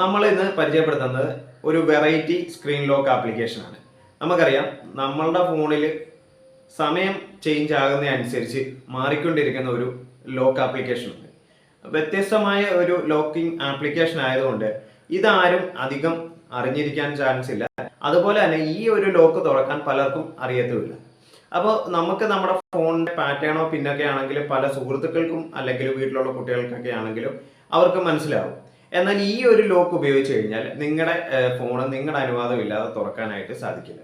നമ്മൾ ഇന്ന് പരിചയപ്പെടുത്തുന്നത് ഒരു വെറൈറ്റി സ്ക്രീൻ ലോക്ക് ആപ്ലിക്കേഷൻ ആണ്. നമുക്കറിയാം നമ്മളുടെ ഫോണിൽ സമയം ചേഞ്ച് ആകുന്നതനുസരിച്ച് മാറിക്കൊണ്ടിരിക്കുന്ന ഒരു ലോക്ക് ആപ്ലിക്കേഷൻ ഉണ്ട്. വ്യത്യസ്തമായ ഒരു ലോക്കിംഗ് ആപ്ലിക്കേഷൻ ആയതുകൊണ്ട് ഇതാരും അധികം അറിഞ്ഞിരിക്കാൻ ചാൻസ് ഇല്ല. അതുപോലെ തന്നെ ഈ ഒരു ലോക്ക് തുറക്കാൻ പലർക്കും അറിയത്തുമില്ല. അപ്പോൾ നമുക്ക് നമ്മുടെ ഫോണിന്റെ പാറ്റേണോ പിന്നൊക്കെ ആണെങ്കിലും പല സുഹൃത്തുക്കൾക്കും അല്ലെങ്കിൽ വീട്ടിലുള്ള കുട്ടികൾക്കൊക്കെ ആണെങ്കിലും അവർക്ക് മനസ്സിലാവും. എന്നാൽ ഈ ഒരു ലോക്ക് ഉപയോഗിച്ച് കഴിഞ്ഞാൽ നിങ്ങളുടെ ഫോൺ നിങ്ങളുടെ അനുവാദം ഇല്ലാതെ തുറക്കാനായിട്ട് സാധിക്കില്ല.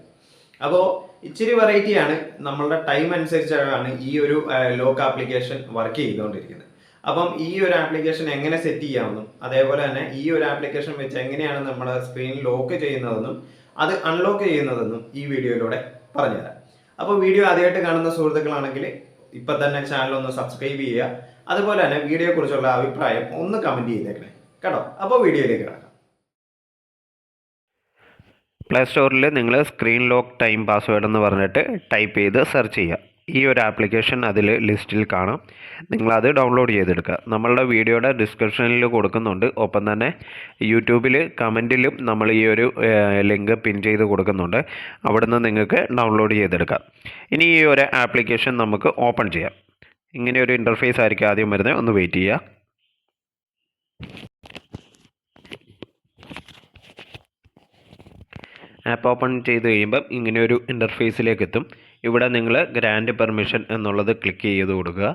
അപ്പോൾ ഇച്ചിരി വെറൈറ്റിയാണ് നമ്മളുടെ ടൈം അനുസരിച്ചാണ് ഈ ഒരു ലോക്ക് ആപ്ലിക്കേഷൻ വർക്ക് ചെയ്തുകൊണ്ടിരിക്കുന്നത്. അപ്പം ഈ ഒരു ആപ്ലിക്കേഷൻ എങ്ങനെ സെറ്റ് ചെയ്യാമെന്നും അതേപോലെ തന്നെ ഈ ഒരു ആപ്ലിക്കേഷൻ വെച്ച് എങ്ങനെയാണ് നമ്മുടെ സ്ക്രീൻ ലോക്ക് ചെയ്യുന്നതെന്നും അത് അൺലോക്ക് ചെയ്യുന്നതെന്നും ഈ വീഡിയോയിലൂടെ പറഞ്ഞുതരാം. അപ്പോൾ വീഡിയോ ആദ്യമായിട്ട് കാണുന്ന സുഹൃത്തുക്കളാണെങ്കിൽ ഇപ്പം തന്നെ ചാനൽ ഒന്ന് സബ്സ്ക്രൈബ് ചെയ്യുക. അതുപോലെ തന്നെ വീഡിയോയെക്കുറിച്ചുള്ള അഭിപ്രായം ഒന്ന് കമന്റ് ചെയ്തേക്കണേ. കേട്ടോ അപ്പോൾ വീഡിയോയിലേക്ക് കിടക്കാം. പ്ലേ സ്റ്റോറിൽ നിങ്ങൾ സ്ക്രീൻ ലോക്ക് ടൈം പാസ്വേഡ് എന്ന് പറഞ്ഞിട്ട് ടൈപ്പ് ചെയ്ത് സെർച്ച് ചെയ്യുക ഈ ഒരു ആപ്ലിക്കേഷൻ അതിൽ ലിസ്റ്റിൽ കാണാം. നിങ്ങളത് ഡൗൺലോഡ് ചെയ്തെടുക്കുക. നമ്മളുടെ വീഡിയോയുടെ ഡിസ്ക്രിപ്ഷനിൽ കൊടുക്കുന്നുണ്ട്. ഒപ്പം തന്നെ യൂട്യൂബിൽ കമന്റിലും നമ്മൾ ഈ ഒരു ലിങ്ക് പിൻ ചെയ്ത് കൊടുക്കുന്നുണ്ട്. അവിടുന്ന് നിങ്ങൾക്ക് ഡൗൺലോഡ് ചെയ്തെടുക്കാം. ഇനി ഈ ഒരു ആപ്ലിക്കേഷൻ നമുക്ക് ഓപ്പൺ ചെയ്യാം. ഇങ്ങനെ ഒരു ഇന്റർഫേസ് ആയിരിക്കും ആദ്യം വരുന്നത്. ഒന്ന് വെയിറ്റ് ചെയ്യുക. ആപ്പ് ഓപ്പൺ ചെയ്ത് കഴിയുമ്പം ഇങ്ങനെ ഒരു ഇന്റർഫേസിലേക്ക് എത്തും. ഇവിടെ നിങ്ങൾ ഗ്രാൻഡ് പെർമിഷൻ എന്നുള്ളത് ക്ലിക്ക് ചെയ്ത് കൊടുക്കുക.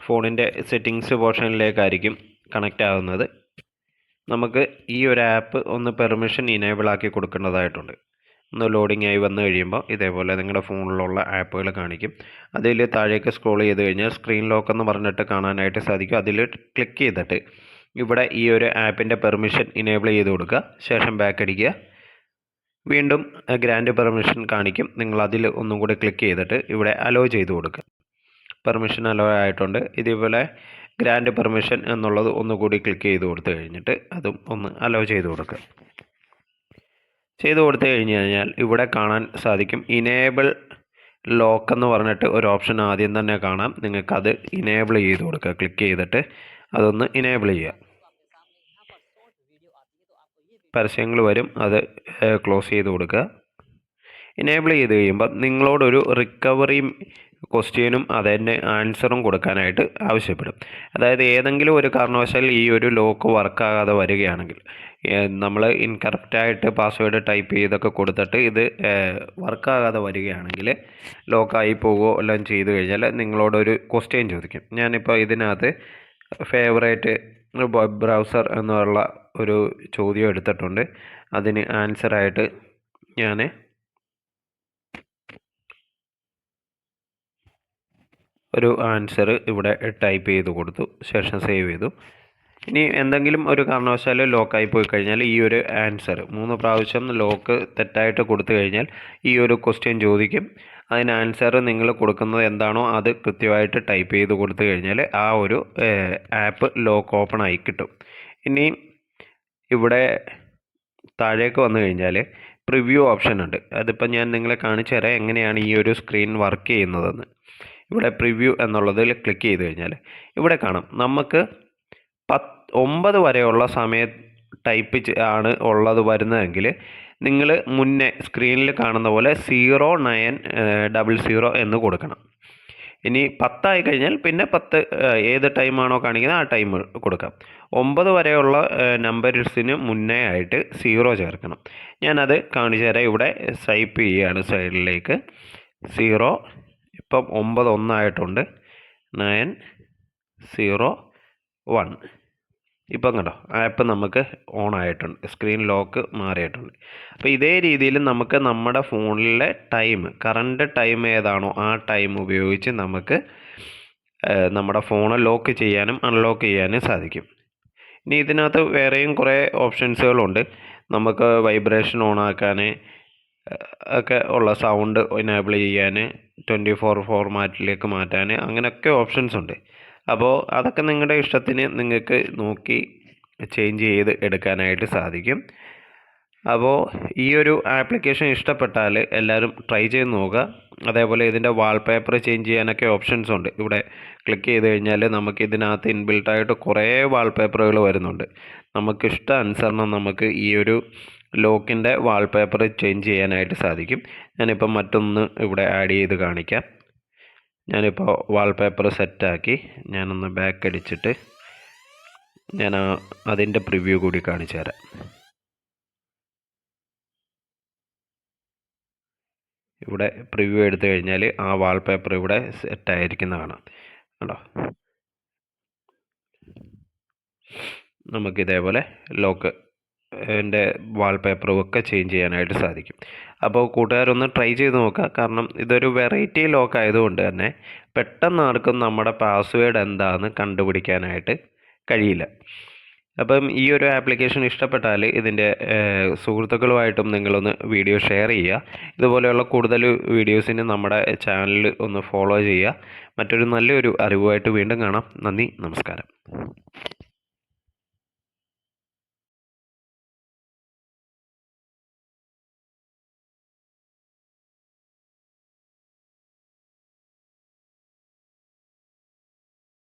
ഫോണിന്റെ സെറ്റിങ്സ് പോർഷനിലേക്കായിരിക്കും കണക്റ്റ് ആവുന്നത്. നമുക്ക് ഈ ഒരു ആപ്പ് ഒന്ന് പെർമിഷൻ ഇനേബിൾ ആക്കി കൊടുക്കേണ്ടതായിട്ടുണ്ട്. ഒന്ന് ലോഡിംഗ് ആയി വന്നു കഴിയുമ്പോൾ ഇതേപോലെ നിങ്ങളുടെ ഫോണിലുള്ള ആപ്പുകൾ കാണിക്കും. അതിൽ താഴേക്ക് സ്ക്രോൾ ചെയ്ത് കഴിഞ്ഞാൽ സ്ക്രീൻ ലോക്ക് എന്ന് പറഞ്ഞിട്ട് കാണാനായിട്ട് സാധിക്കും. അതിൽ ക്ലിക്ക് ചെയ്തിട്ട് ഇവിടെ ഈ ഒരു ആപ്പിന്റെ പെർമിഷൻ ഇനേബിൾ ചെയ്ത് കൊടുക്കുക. ശേഷം ബാക്ക് അടിക്കുക. വീണ്ടും ഗ്രാൻഡ് പെർമിഷൻ കാണിക്കും. നിങ്ങൾ അതിൽ ഒന്നും കൂടി ക്ലിക്ക് ചെയ്തിട്ട് ഇവിടെ അലോ ചെയ്ത് കൊടുക്കുക. പെർമിഷൻ അലോ ആയിട്ടുണ്ട്. ഇതേപോലെ ഗ്രാൻഡ് പെർമിഷൻ എന്നുള്ളത് ഒന്നുകൂടി ക്ലിക്ക് ചെയ്ത് കൊടുത്തു കഴിഞ്ഞിട്ട് അതും ഒന്ന് അലോ ചെയ്ത് കൊടുക്കുക. ചെയ്ത് കൊടുത്തു കഴിഞ്ഞ് കഴിഞ്ഞാൽ ഇവിടെ കാണാൻ സാധിക്കും. ഇനേബിൾ ലോക്ക് എന്ന് പറഞ്ഞിട്ട് ഒരു ഓപ്ഷൻ ആദ്യം തന്നെ കാണാം. നിങ്ങൾക്കത് ഇനേബിൾ ചെയ്ത് കൊടുക്കുക. ക്ലിക്ക് ചെയ്തിട്ട് അതൊന്ന് ഇനേബിൾ ചെയ്യുക. പരസ്യങ്ങൾ വരും അത് ക്ലോസ് ചെയ്ത് കൊടുക്കുക. എനേബിൾ ചെയ്ത് കഴിയുമ്പോൾ നിങ്ങളോടൊരു റിക്കവറി ക്വസ്റ്റ്യനും അതിന്റെ ആൻസറും കൊടുക്കാനായിട്ട് ആവശ്യപ്പെടും. അതായത് ഏതെങ്കിലും ഒരു കാരണവശാൽ ഈ ഒരു ലോക്ക് വർക്കാകാതെ വരികയാണെങ്കിൽ നമ്മൾ ഇൻകറക്റ്റായിട്ട് പാസ്വേഡ് ടൈപ്പ് ചെയ്തൊക്കെ കൊടുത്തിട്ട് ഇത് വർക്കാകാതെ വരികയാണെങ്കിൽ ലോക്കായി പോകുമോ എല്ലാം ചെയ്തു കഴിഞ്ഞാൽ നിങ്ങളോടൊരു ക്വസ്റ്റ്യൻ ചോദിക്കും. ഞാനിപ്പോൾ ഇതിനകത്ത് ഫേവറേറ്റ് വെബ് ബ്രൗസർ എന്നുള്ള ഒരു ചോദ്യം എടുത്തിട്ടുണ്ട്. അതിന് ആൻസറായിട്ട് ഞാൻ ഒരു ആൻസർ ഇവിടെ ടൈപ്പ് ചെയ്ത് കൊടുത്തു. ശേഷം സേവ് ചെയ്തു. ഇനി എന്തെങ്കിലും ഒരു കാരണവശാൽ ലോക്കായി പോയി കഴിഞ്ഞാൽ ഈ ഒരു ആൻസർ മൂന്ന് പ്രാവശ്യം ലോക്ക് തെറ്റായിട്ട് കൊടുത്തു കഴിഞ്ഞാൽ ഈ ഒരു ക്വസ്റ്റ്യൻ ചോദിക്കും. അതിന് ആൻസർ നിങ്ങൾ കൊടുക്കുന്നത് എന്താണോ അത് കൃത്യമായിട്ട് ടൈപ്പ് ചെയ്ത് കൊടുത്തു കഴിഞ്ഞാൽ ആ ഒരു ആപ്പ് ലോക്ക് ഓപ്പൺ ആയി കിട്ടും. ഇനി ഇവിടെ താഴേക്ക് വന്നു കഴിഞ്ഞാൽ പ്രിവ്യൂ ഓപ്ഷൻ ഉണ്ട്. അതിപ്പോൾ ഞാൻ നിങ്ങളെ കാണിച്ചു തരാം എങ്ങനെയാണ് ഈ ഒരു സ്ക്രീൻ വർക്ക് ചെയ്യുന്നതെന്ന്. ഇവിടെ പ്രിവ്യൂ എന്നുള്ളതിൽ ക്ലിക്ക് ചെയ്ത് കഴിഞ്ഞാൽ ഇവിടെ കാണാം. നമുക്ക് പത്ത് ഒമ്പത് വരെയുള്ള സമയ ടൈപ്പ് ആണ് ഉള്ളത് വരുന്നതെങ്കിൽ നിങ്ങൾ മുന്നേ സ്ക്രീനിൽ കാണുന്ന പോലെ സീറോ നയൻ ഡബിൾ സീറോ എന്ന് കൊടുക്കണം. ഇനി പത്തായി കഴിഞ്ഞാൽ പിന്നെ പത്ത് ഏത് ടൈമാണോ കാണിക്കുന്നത് ആ ടൈം കൊടുക്കാം. ഒമ്പത് വരെയുള്ള നമ്പേഴ്സിന് മുന്നേ ആയിട്ട് സീറോ ചേർക്കണം. ഞാനത് കാണിച്ചു തരാം. ഇവിടെ സൈപ്പ് ചെയ്യുകയാണ് സൈഡിലേക്ക് സീറോ ഇപ്പം ഒമ്പത് ഒന്നായിട്ടുണ്ട്. നയൻ സീറോ വൺ ഇപ്പം കണ്ടോ? ആപ്പ് നമുക്ക് ഓൺ ആയിട്ടുണ്ട്. സ്ക്രീൻ ലോക്ക് മാറിയിട്ടുണ്ട്. അപ്പോൾ ഇതേ രീതിയിൽ നമുക്ക് നമ്മുടെ ഫോണിലെ ടൈം കറണ്ട് ടൈം ഏതാണോ ആ ടൈം ഉപയോഗിച്ച് നമുക്ക് നമ്മുടെ ഫോൺ ലോക്ക് ചെയ്യാനും അൺലോക്ക് ചെയ്യാനും സാധിക്കും. ഇനി ഇതിനകത്ത് വേറെയും കുറേ ഓപ്ഷൻസുകളുണ്ട് നമുക്ക് വൈബ്രേഷൻ ഓൺ ആക്കാൻ ഒക്കെ ഉള്ള സൗണ്ട് എനേബിൾ ചെയ്യാൻ ട്വന്റി ഫോർ ഫോർമാറ്റിലേക്ക് മാറ്റാൻ അങ്ങനെയൊക്കെ ഓപ്ഷൻസ് ഉണ്ട്. അപ്പോൾ അതൊക്കെ നിങ്ങളുടെ ഇഷ്ടത്തിന് നിങ്ങൾക്ക് നോക്കി ചേഞ്ച് ചെയ്ത് എടുക്കാനായിട്ട് സാധിക്കും. അപ്പോൾ ഈ ഒരു ആപ്ലിക്കേഷൻ ഇഷ്ടപ്പെട്ടാൽ എല്ലാവരും ട്രൈ ചെയ്ത് നോക്കുക. അതേപോലെ ഇതിന്റെ വാൾപേപ്പർ ചേഞ്ച് ചെയ്യാനൊക്കെ ഓപ്ഷൻസ് ഉണ്ട്. ഇവിടെ ക്ലിക്ക് ചെയ്ത് കഴിഞ്ഞാൽ നമുക്ക് ഇതിനകത്ത് ഇൻബിൽട്ടായിട്ട് കുറേ വാൾപേപ്പറുകൾ വരുന്നുണ്ട്. നമുക്ക് ഇഷ്ടാനുസരണം നമുക്ക് ഈ ഒരു ലോക്കിന്റെ വാൾപേപ്പർ ചേഞ്ച് ചെയ്യാനായിട്ട് സാധിക്കും. ഞാനിപ്പം മറ്റൊന്ന് ഇവിടെ ആഡ് ചെയ്ത് കാണിക്കാം. ഞാനിപ്പോൾ വാൾപേപ്പർ സെറ്റാക്കി ഞാനൊന്ന് ബാക്ക് അടിച്ചിട്ട് ഞാൻ അതിന്റെ പ്രിവ്യൂ കൂടി കാണിച്ചു തരാം. ഇവിടെ പ്രിവ്യൂ എടുത്തു കഴിഞ്ഞാൽ ആ വാൾപേപ്പർ ഇവിടെ സെറ്റായിരിക്കുന്ന കാണാം. കണ്ടോ? നമുക്കിതേപോലെ ലോക്ക് എന്റെ വാൾപേപ്പറും ഒക്കെ ചേഞ്ച് ചെയ്യാനായിട്ട് സാധിക്കും. അപ്പോൾ കൂട്ടുകാരൊന്ന് ട്രൈ ചെയ്ത് നോക്കുക. കാരണം ഇതൊരു വെറൈറ്റി ലോക്ക് ആയതുകൊണ്ട് തന്നെ പെട്ടെന്ന് ആർക്കും നമ്മുടെ പാസ്വേഡ് എന്താണെന്ന് കണ്ടുപിടിക്കാനായിട്ട് കഴിയില്ല. അപ്പം ഈ ഒരു ആപ്ലിക്കേഷൻ ഇഷ്ടപ്പെട്ടാൽ ഇതിന്റെ സുഹൃത്തുക്കളുമായിട്ടും നിങ്ങളൊന്ന് വീഡിയോ ഷെയർ ചെയ്യുക. ഇതുപോലെയുള്ള കൂടുതൽ വീഡിയോസിന് നമ്മുടെ ചാനൽ ഒന്ന് ഫോളോ ചെയ്യുക. മറ്റൊരു നല്ലൊരു അറിവുമായിട്ട് വീണ്ടും കാണാം. നന്ദി നമസ്കാരം.